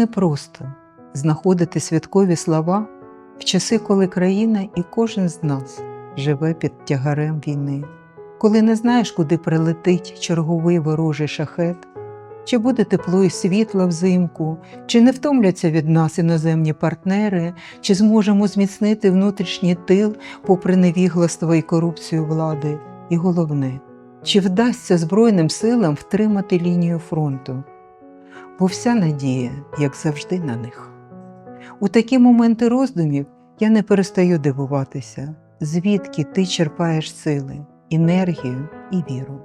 непросто знаходити святкові слова в часи, коли країна і кожен з нас живе під тягарем війни, коли не знаєш, куди прилетить черговий ворожий шахет, чи буде тепло і світло взимку, чи не втомляться від нас іноземні партнери, чи зможемо зміцнити внутрішній тил попри невігластво і корупцію влади. І головне, чи вдасться Збройним силам втримати лінію фронту? Бо вся надія, як завжди, на них. У такі моменти роздумів я не перестаю дивуватися, звідки ти черпаєш сили, енергію і віру,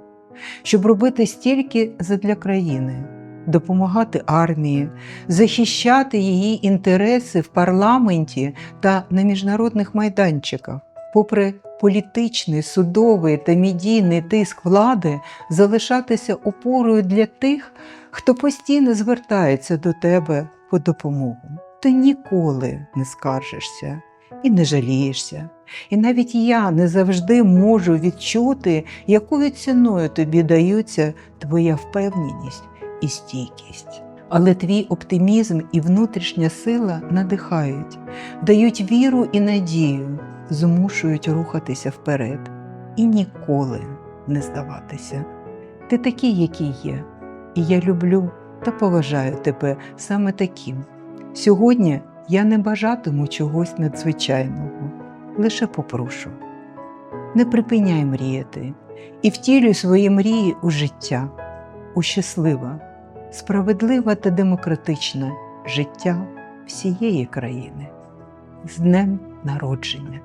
щоб робити стільки задля країни, допомагати армії, захищати її інтереси в парламенті та на міжнародних майданчиках, попри політичний, судовий та медійний тиск влади, залишатися опорою для тих, хто постійно звертається до тебе по допомогу. Ти ніколи не скаржишся і не жалієшся. І навіть я не завжди можу відчути, якою ціною тобі даються твоя впевненість і стійкість. Але твій оптимізм і внутрішня сила надихають, дають віру і надію, змушують рухатися вперед і ніколи не здаватися. Ти такий, який є, і я люблю та поважаю тебе саме таким. Сьогодні я не бажатиму чогось надзвичайного, лише попрошу. Не припиняй мріяти і втілюй свої мрії у життя, у щасливе, справедливе та демократичне життя всієї країни з днем народження.